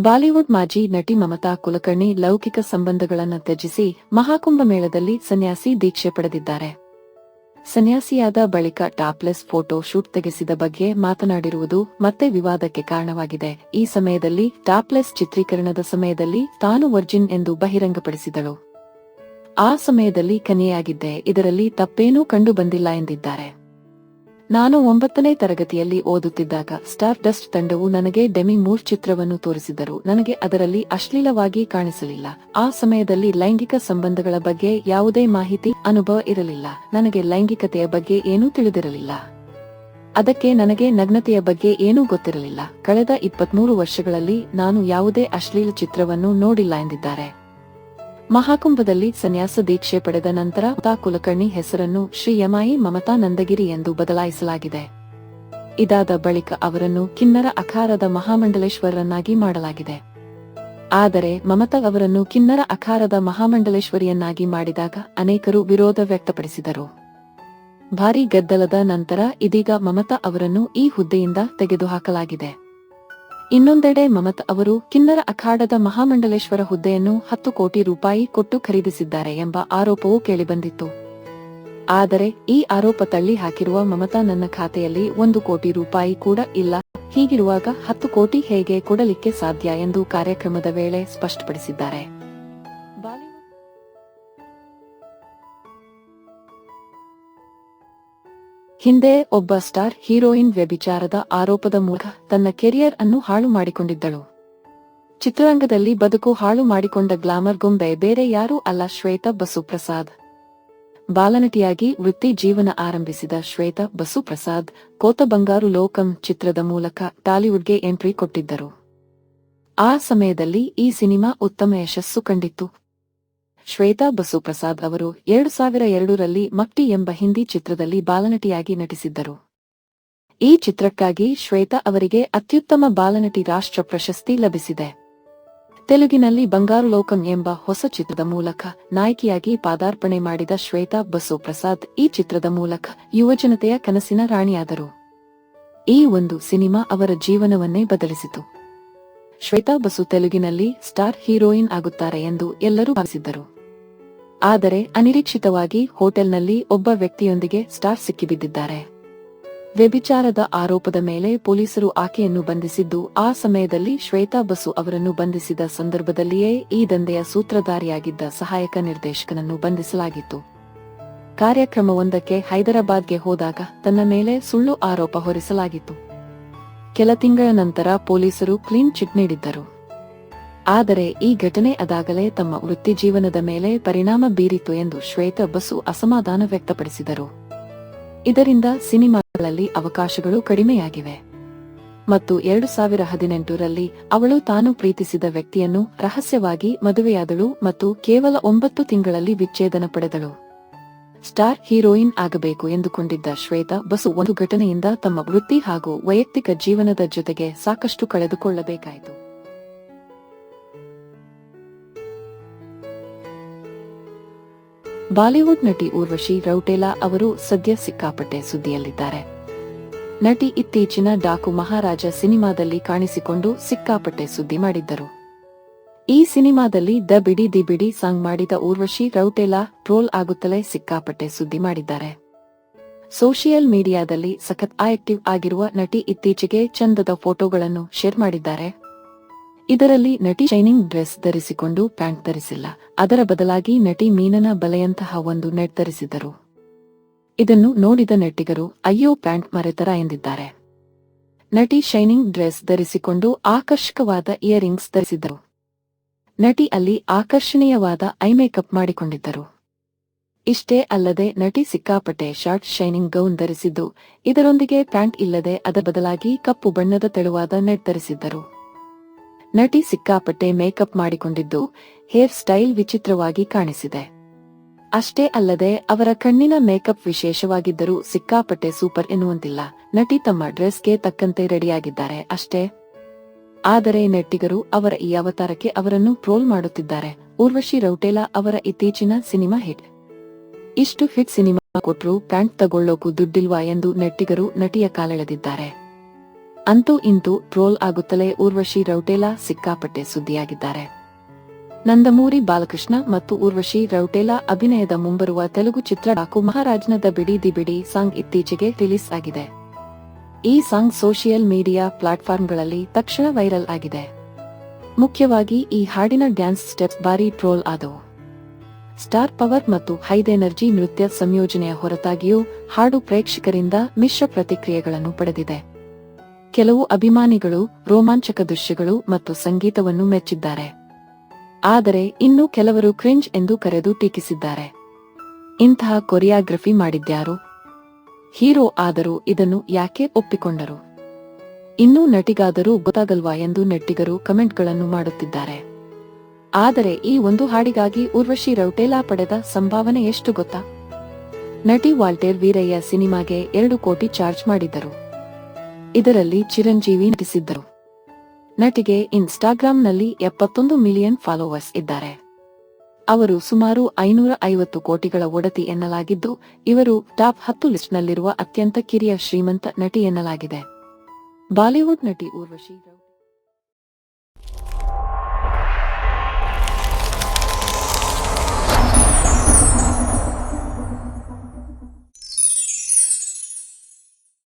Bollywood ಮಾಜಿ ನಟಿ ಮಮತಾ ಕುಲಕರ್ಣಿ ಲೌಕಿಕ ಸಂಬಂಧಗಳನ್ನು ತ್ಯಜಿಸಿ ಮಹಾಕುಂಭ ಮೇಳದಲ್ಲಿ ಸನ್ಯಾಸಿ ದೀಕ್ಷೆ ಪಡೆದಿದ್ದಾರೆ. ಸನ್ಯಾಸಿಯಾದ ಬಳಿಕ ಟಾಪ್ಲೆಸ್ ಫೋಟೋ ಶೂಟ್ ತೆಗೆಸಿದ ಬಗ್ಗೆ ಮಾತನಾಡಿರುವುದು ಮತ್ತೆ ವಿವಾದಕ್ಕೆ ಕಾರಣವಾಗಿದೆ. ಈ ಸಮಯದಲ್ಲಿ ಟಾಪ್ಲೆಸ್ ಚಿತ್ರೀಕರಣದ ಸಮಯದಲ್ಲಿ ತಾನು ವರ್ಜಿನ್ ಎಂದು ಬಹಿರಂಗಪಡಿಸಿದಳು. ಆ ಸಮಯದಲ್ಲಿ ಕನಿಯಾಗಿದ್ದೆ ಇದರಲ್ಲಿ ತಪ್ಪೇನೂ ಕಂಡುಬಂದಿಲ್ಲ ಎಂದಿದ್ದಾರೆ. ನಾನು ಒಂಬತ್ತನೇ ತರಗತಿಯಲ್ಲಿ ಓದುತ್ತಿದ್ದಾಗ ಸ್ಟಾರ್ ಡಸ್ಟ್ ತಂಡವು ನನಗೆ ಡೆಮಿ ಮೂರ್ ಚಿತ್ರವನ್ನು ತೋರಿಸಿದರು. ನನಗೆ ಅದರಲ್ಲಿ ಅಶ್ಲೀಲವಾಗಿ ಕಾಣಿಸಲಿಲ್ಲ. ಆ ಸಮಯದಲ್ಲಿ ಲೈಂಗಿಕ ಸಂಬಂಧಗಳ ಬಗ್ಗೆ ಯಾವುದೇ ಮಾಹಿತಿ, ಅನುಭವ ಇರಲಿಲ್ಲ. ನನಗೆ ಲೈಂಗಿಕತೆಯ ಬಗ್ಗೆ ಏನೂ ತಿಳಿದಿರಲಿಲ್ಲ. ಅದಕ್ಕೆ ನನಗೆ ನಗ್ನತೆಯ ಬಗ್ಗೆ ಏನೂ ಗೊತ್ತಿರಲಿಲ್ಲ. ಕಳೆದ ಇಪ್ಪತ್ಮೂರು ವರ್ಷಗಳಲ್ಲಿ ನಾನು ಯಾವುದೇ ಅಶ್ಲೀಲ ಚಿತ್ರವನ್ನು ನೋಡಿಲ್ಲ ಎಂದಿದ್ದಾರೆ. ಮಹಾಕುಂಭದಲ್ಲಿ ಸನ್ಯಾಸ ದೀಕ್ಷೆ ಪಡೆದ ನಂತರ ಮಮತಾ ಕುಲಕರ್ಣಿ ಹೆಸರನ್ನು ಶ್ರೀ ಯಮಾಯಿ ಮಮತಾ ನಂದಗಿರಿ ಎಂದು ಬದಲಾಯಿಸಲಾಗಿದೆ. ಇದಾದ ಬಳಿಕ ಅವರನ್ನು ಕಿನ್ನರ ಅಖಾರದ ಮಹಾಮಂಡಲೇಶ್ವರರನ್ನಾಗಿ ಮಾಡಲಾಗಿದೆ. ಆದರೆ ಮಮತಾ ಅವರನ್ನು ಕಿನ್ನರ ಅಖಾರದ ಮಹಾಮಂಡಲೇಶ್ವರಿಯನ್ನಾಗಿ ಮಾಡಿದಾಗ ಅನೇಕರು ವಿರೋಧ ವ್ಯಕ್ತಪಡಿಸಿದರು. ಭಾರೀ ಗದ್ದಲದ ನಂತರ ಇದೀಗ ಮಮತಾ ಅವರನ್ನು ಈ ಹುದ್ದೆಯಿಂದ ತೆಗೆದುಹಾಕಲಾಗಿದೆ. ಇನ್ನೊಂದೆಡೆ ಮಮತಾ ಅವರು ಕಿನ್ನರ ಅಖಾಡದ ಮಹಾಮಂಡಲೇಶ್ವರ ಹುದ್ದೆಯನ್ನು ಹತ್ತು ಕೋಟಿ ರೂಪಾಯಿ ಕೊಟ್ಟು ಖರೀದಿಸಿದ್ದಾರೆ ಎಂಬ ಆರೋಪವೂ ಕೇಳಿಬಂದಿತ್ತು. ಆದರೆ ಈ ಆರೋಪ ತಳ್ಳಿ ಹಾಕಿರುವ ಮಮತಾ ನನ್ನ ಖಾತೆಯಲ್ಲಿ ಒಂದು ಕೋಟಿ ರೂಪಾಯಿ ಕೂಡ ಇಲ್ಲ. ಹೀಗಿರುವಾಗ ಹತ್ತು ಕೋಟಿ ಹೇಗೆ ಕೊಡಲಿಕ್ಕೆ ಸಾಧ್ಯ ಎಂದು ಕಾರ್ಯಕ್ರಮದ ವೇಳೆ ಸ್ಪಷ್ಟಪಡಿಸಿದ್ದಾರೆ. ಹಿಂದೆ ಒಬ್ಬ ಸ್ಟಾರ್ ಹೀರೋಯಿನ್ ವ್ಯಭಿಚಾರದ ಆರೋಪದ ಮೂಲಕ ತನ್ನ ಕೆರಿಯರ್ ಅನ್ನು ಹಾಳು ಮಾಡಿಕೊಂಡಿದ್ದಳು. ಚಿತ್ರರಂಗದಲ್ಲಿ ಬದುಕು ಹಾಳು ಮಾಡಿಕೊಂಡ ಗ್ಲಾಮರ್ ಗೊಂಬೆ ಬೇರೆ ಯಾರೂ ಅಲ್ಲ ಶ್ವೇತಾ ಬಸುಪ್ರಸಾದ್. ಬಾಲನಟಿಯಾಗಿ ವೃತ್ತಿ ಜೀವನ ಆರಂಭಿಸಿದ ಶ್ವೇತಾ ಬಸುಪ್ರಸಾದ್ ಕೋತ ಬಂಗಾರು ಲೋಕಂ ಚಿತ್ರದ ಮೂಲಕ ಟಾಲಿವುಡ್ಗೆ ಎಂಟ್ರಿ ಕೊಟ್ಟಿದ್ದರು. ಆ ಸಮಯದಲ್ಲಿ ಈ ಸಿನಿಮಾ ಉತ್ತಮ ಯಶಸ್ಸು ಕಂಡಿತ್ತು. ಶ್ವೇತಾ ಬಸುಪ್ರಸಾದ್ ಅವರು ಎರಡು ಸಾವಿರ ಎರಡರಲ್ಲಿ ಮಕ್ಟಿ ಎಂಬ ಹಿಂದಿ ಚಿತ್ರದಲ್ಲಿ ಬಾಲನಟಿಯಾಗಿ ನಟಿಸಿದ್ದರು. ಈ ಚಿತ್ರಕ್ಕಾಗಿ ಶ್ವೇತಾ ಅವರಿಗೆ ಅತ್ಯುತ್ತಮ ಬಾಲನಟಿ ರಾಷ್ಟ್ರ ಪ್ರಶಸ್ತಿ ಲಭಿಸಿದೆ. ತೆಲುಗಿನಲ್ಲಿ ಬಂಗಾರು ಲೋಕಂ ಎಂಬ ಹೊಸ ಚಿತ್ರದ ಮೂಲಕ ನಾಯಕಿಯಾಗಿ ಪಾದಾರ್ಪಣೆ ಮಾಡಿದ ಶ್ವೇತಾ ಬಸುಪ್ರಸಾದ್ ಈ ಚಿತ್ರದ ಮೂಲಕ ಯುವಜನತೆಯ ಕನಸಿನ ರಾಣಿಯಾದರು. ಈ ಒಂದು ಸಿನಿಮಾ ಅವರ ಜೀವನವನ್ನೇ ಬದಲಿಸಿತು. ಶ್ವೇತಾ ಬಸು ತೆಲುಗಿನಲ್ಲಿ ಸ್ಟಾರ್ ಹೀರೋಯಿನ್ ಆಗುತ್ತಾರೆ ಎಂದು ಎಲ್ಲರೂ ಭಾವಿಸಿದ್ದರು. ಆದರೆ ಅನಿರೀಕ್ಷಿತವಾಗಿ ಹೋಟೆಲ್ನಲ್ಲಿ ಒಬ್ಬ ವ್ಯಕ್ತಿಯೊಂದಿಗೆ ಸ್ಟಾರ್ ಸಿಕ್ಕಿಬಿದ್ದಿದ್ದಾರೆ. ವ್ಯಭಿಚಾರದ ಆರೋಪದ ಮೇಲೆ ಪೊಲೀಸರು ಆಕೆಯನ್ನು ಬಂಧಿಸಿದ್ದು, ಆ ಸಮಯದಲ್ಲಿ ಶ್ವೇತಾ ಬಸು ಅವರನ್ನು ಬಂಧಿಸಿದ ಸಂದರ್ಭದಲ್ಲಿಯೇ ಈ ದಂಧೆಯ ಸೂತ್ರಧಾರಿಯಾಗಿದ್ದ ಸಹಾಯಕ ನಿರ್ದೇಶಕನನ್ನು ಬಂಧಿಸಲಾಗಿತ್ತು. ಕಾರ್ಯಕ್ರಮವೊಂದಕ್ಕೆ ಹೈದರಾಬಾದ್ಗೆ ಹೋದಾಗ ತನ್ನ ಮೇಲೆ ಸುಳ್ಳು ಆರೋಪ ಹೊರಿಸಲಾಗಿತ್ತು. ಕೆಲ ತಿಂಗಳ ನಂತರ ಪೊಲೀಸರು ಕ್ಲೀನ್ ಚಿಟ್ ನೀಡಿದ್ದರು. ಆದರೆ ಈ ಘಟನೆ ಅದಾಗಲೇ ತಮ್ಮ ವೃತ್ತಿ ಜೀವನದ ಮೇಲೆ ಪರಿಣಾಮ ಬೀರಿತು ಎಂದು ಶ್ವೇತಾ ಬಸು ಅಸಮಾಧಾನ ವ್ಯಕ್ತಪಡಿಸಿದರು. ಇದರಿಂದ ಸಿನಿಮಾಗಳಲ್ಲಿ ಅವಕಾಶಗಳು ಕಡಿಮೆಯಾಗಿವೆ. ಮತ್ತು ಎರಡು ಸಾವಿರ ಹದಿನೆಂಟರಲ್ಲಿ ಅವಳು ತಾನು ಪ್ರೀತಿಸಿದ ವ್ಯಕ್ತಿಯನ್ನು ರಹಸ್ಯವಾಗಿ ಮದುವೆಯಾದಳು ಮತ್ತು ಕೇವಲ ಒಂಬತ್ತು ತಿಂಗಳಲ್ಲಿ ವಿಚ್ಛೇದನ ಪಡೆದಳು. ಸ್ಟಾರ್ ಹೀರೋಯಿನ್ ಆಗಬೇಕು ಎಂದುಕೊಂಡಿದ್ದ ಶ್ವೇತಾ ಬಸು ಒಂದು ಘಟನೆಯಿಂದ ತಮ್ಮ ವೃತ್ತಿ ಹಾಗೂ ವೈಯಕ್ತಿಕ ಜೀವನದ ಜೊತೆಗೆ ಸಾಕಷ್ಟು ಕಳೆದುಕೊಳ್ಳಬೇಕಾಯಿತು. ಬಾಲಿವುಡ್ ನಟಿ ಊರ್ವಶಿ ರೌಟೇಲಾ ಅವರು ಸದ್ಯ ಸಿಕ್ಕಾಪಟ್ಟೆ ಸುದ್ದಿಯಲ್ಲಿದ್ದಾರೆ. ನಟಿ ಇತ್ತೀಚಿನ ಡಾಕು ಮಹಾರಾಜ ಸಿನಿಮಾದಲ್ಲಿ ಕಾಣಿಸಿಕೊಂಡು ಸಿಕ್ಕಾಪಟ್ಟೆ ಸುದ್ದಿ ಮಾಡಿದ್ದರು. ಈ ಸಿನಿಮಾದಲ್ಲಿ ದ ಬಿಡಿ ದಿ ಬಿಡಿ ಸಾಂಗ್ ಮಾಡಿದ ಊರ್ವಶಿ ರೌಟೇಲಾ ಟ್ರೋಲ್ ಆಗುತ್ತಲೇ ಸಿಕ್ಕಾಪಟ್ಟೆ ಸುದ್ದಿ ಮಾಡಿದ್ದಾರೆ. ಸೋಷಿಯಲ್ ಮೀಡಿಯಾದಲ್ಲಿ ಸಖತ್ ಆಕ್ಟಿವ್ ಆಗಿರುವ ನಟಿ ಇತ್ತೀಚೆಗೆ ಚಂದದ ಫೋಟೋಗಳನ್ನು ಶೇರ್ ಮಾಡಿದ್ದಾರೆ. ಇದರಲ್ಲಿ ನಟಿ ಶೈನಿಂಗ್ ಡ್ರೆಸ್ ಧರಿಸಿಕೊಂಡು ಪ್ಯಾಂಟ್ ಧರಿಸಿಲ್ಲ. ಅದರ ಬದಲಾಗಿ ನಟಿ ಮೀನನ ಬಲೆಯಂತಹ ಒಂದು ನೆಟ್ ಧರಿಸಿದರು ಇದನ್ನು ನೋಡಿದ ನಟಿಗರು, ಅಯ್ಯೋ, ಪ್ಯಾಂಟ್ ಮರೆತರ ಎಂದಿದ್ದಾರೆ. ನಟಿ ಶೈನಿಂಗ್ ಡ್ರೆಸ್ ಧರಿಸಿಕೊಂಡು ಆಕರ್ಷಕವಾದ ಇಯರಿಂಗ್ಸ್ ಧರಿಸಿದ್ದರು. ನಟಿ ಅಲ್ಲಿ ಆಕರ್ಷಣೀಯವಾದ ಐ ಮೇಕಪ್ ಮಾಡಿಕೊಂಡಿದ್ದರು. ಇಷ್ಟೇ ಅಲ್ಲದೆ ನಟಿ ಸಿಕ್ಕಾಪಟ್ಟೆ ಶಾರ್ಟ್ ಶೈನಿಂಗ್ ಗೌನ್ ಧರಿಸಿದ್ದು, ಇದರೊಂದಿಗೆ ಪ್ಯಾಂಟ್ ಇಲ್ಲದೆ ಅದರ ಬದಲಾಗಿ ಕಪ್ಪು ಬಣ್ಣದ ತೆಳುವಾದ ನೆಟ್ ಧರಿಸಿದ್ದರು. ನಟಿ ಸಿಕ್ಕಾಪಟ್ಟೆ ಮೇಕಪ್ ಮಾಡಿಕೊಂಡಿದ್ದು ಹೇರ್ ಸ್ಟೈಲ್ ವಿಚಿತ್ರವಾಗಿ ಕಾಣಿಸಿದೆ. ಅಷ್ಟೇ ಅಲ್ಲದೆ ಅವರ ಕಣ್ಣಿನ ಮೇಕಪ್ ವಿಶೇಷವಾಗಿದ್ದರೂ ಸಿಕ್ಕಾಪಟ್ಟೆ ಸೂಪರ್ ಎನ್ನುವಂತಿಲ್ಲ. ನಟಿ ತಮ್ಮ ಡ್ರೆಸ್ಗೆ ತಕ್ಕಂತೆ ರೆಡಿಯಾಗಿದ್ದಾರೆ ಅಷ್ಟೇ. ಆದರೆ ನೆಟ್ಟಿಗರು ಅವರ ಈ ಅವತಾರಕ್ಕೆ ಅವರನ್ನು ಟ್ರೋಲ್ ಮಾಡುತ್ತಿದ್ದಾರೆ. ಊರ್ವಶಿ ರೌಟೇಲಾ ಅವರ ಇತ್ತೀಚಿನ ಸಿನಿಮಾ ಹಿಟ್. ಇಷ್ಟು ಹಿಟ್ ಸಿನಿಮಾ ಕೊಟ್ಟರು ಪ್ಯಾಂಟ್ ತಗೊಳ್ಳೋಕು ದುಡ್ಡಿಲ್ವಾ ಎಂದು ನೆಟ್ಟಿಗರು ನಟಿಯ ಕಾಲೆಳೆದಿದ್ದಾರೆ. ಅಂತೂ ಇಂತೂ ಟ್ರೋಲ್ ಆಗುತ್ತಲೇ ಊರ್ವಶಿ ರೌಟೇಲಾ ಸಿಕ್ಕಾಪಟ್ಟೆ ಸುದ್ದಿಯಾಗಿದ್ದಾರೆ. ನಂದಮೂರಿ ಬಾಲಕೃಷ್ಣ ಮತ್ತು ಊರ್ವಶಿ ರೌಟೇಲಾ ಅಭಿನಯದ ಮುಂಬರುವ ತೆಲುಗು ಚಿತ್ರ ಡಾಕು ಮಹಾರಾಜನದ ಬಿಡಿ ದಿ ಬಿಡಿ ಸಾಂಗ್ ಇತ್ತೀಚೆಗೆ ರಿಲೀಸ್ ಆಗಿದೆ. ಈ ಸಾಂಗ್ ಸೋಷಿಯಲ್ ಮೀಡಿಯಾ ಪ್ಲಾಟ್ಫಾರ್ಮ್ಗಳಲ್ಲಿ ತಕ್ಷಣ ವೈರಲ್ ಆಗಿದೆ. ಮುಖ್ಯವಾಗಿ ಈ ಹಾಡಿನ ಡ್ಯಾನ್ಸ್ ಸ್ಟೆಪ್ ಬಾರಿ ಟ್ರೋಲ್ ಆದವು. ಸ್ಟಾರ್ ಪವರ್ ಮತ್ತು ಹೈದೆನರ್ಜಿ ನೃತ್ಯ ಸಂಯೋಜನೆಯ ಹೊರತಾಗಿಯೂ ಹಾಡು ಪ್ರೇಕ್ಷಕರಿಂದ ಮಿಶ್ರ ಪ್ರತಿಕ್ರಿಯೆಗಳನ್ನು ಪಡೆದಿದೆ. ಕೆಲವು ಅಭಿಮಾನಿಗಳು, ರೋಮಾಂಚಕ ದೃಶ್ಯಗಳು ಮತ್ತು ಸಂಗೀತವನ್ನು ಮೆಚ್ಚಿದ್ದಾರೆ. ಆದರೆ ಇನ್ನು ಕೆಲವರು ಕ್ರಿಂಜ್ ಎಂದು ಕರೆದು ಟೀಕಿಸಿದ್ದಾರೆ. ಇಂತಹ ಕೊರಿಯಾಗ್ರಫಿ ಮಾಡಿದ್ಯಾರು? ಹೀರೋ ಆದರೂ ಇದನ್ನು ಯಾಕೆ ಒಪ್ಪಿಕೊಂಡರು? ಇನ್ನೂ ನಟಿಗಾದರೂ ಗೊತ್ತಾಗಲ್ವಾ ಎಂದು ನೆಟ್ಟಿಗರು ಕಮೆಂಟ್ಗಳನ್ನು ಮಾಡುತ್ತಿದ್ದಾರೆ. ಆದರೆ ಈ ಒಂದು ಹಾಡಿಗಾಗಿ ಉರ್ವಶಿ ರೌಟೇಲಾ ಪಡೆದ ಸಂಭಾವನೆ ಎಷ್ಟು ಗೊತ್ತಾ? ನಟಿ ವಾಲ್ಟೇರ್ ವೀರಯ್ಯ ಸಿನಿಮಾಗೆ ಎರಡು ಕೋಟಿ ಚಾರ್ಜ್ ಮಾಡಿದ್ದರು. ಇದರಲ್ಲಿ ಚಿರಂಜೀವಿ ನಟಿಸಿದ್ದರು. ನಟಿಗೆ ಇನ್ಸ್ಟಾಗ್ರಾಂನಲ್ಲಿ ಎಪ್ಪತ್ತೊಂದು ಮಿಲಿಯನ್ ಫಾಲೋವರ್ಸ್ ಇದ್ದಾರೆ. ಅವರು ಸುಮಾರು ಐನೂರ ಐವತ್ತು ಕೋಟಿಗಳ ಒಡತಿ ಎನ್ನಲಾಗಿದ್ದು, ಇವರು ಟಾಪ್ ಹತ್ತು ಲಿಸ್ಟ್ನಲ್ಲಿರುವ ಅತ್ಯಂತ ಕಿರಿಯ ಶ್ರೀಮಂತ ನಟಿ ಎನ್ನಲಾಗಿದೆ. ಬಾಲಿವುಡ್ ನಟಿ ಊರ್ವಶಿ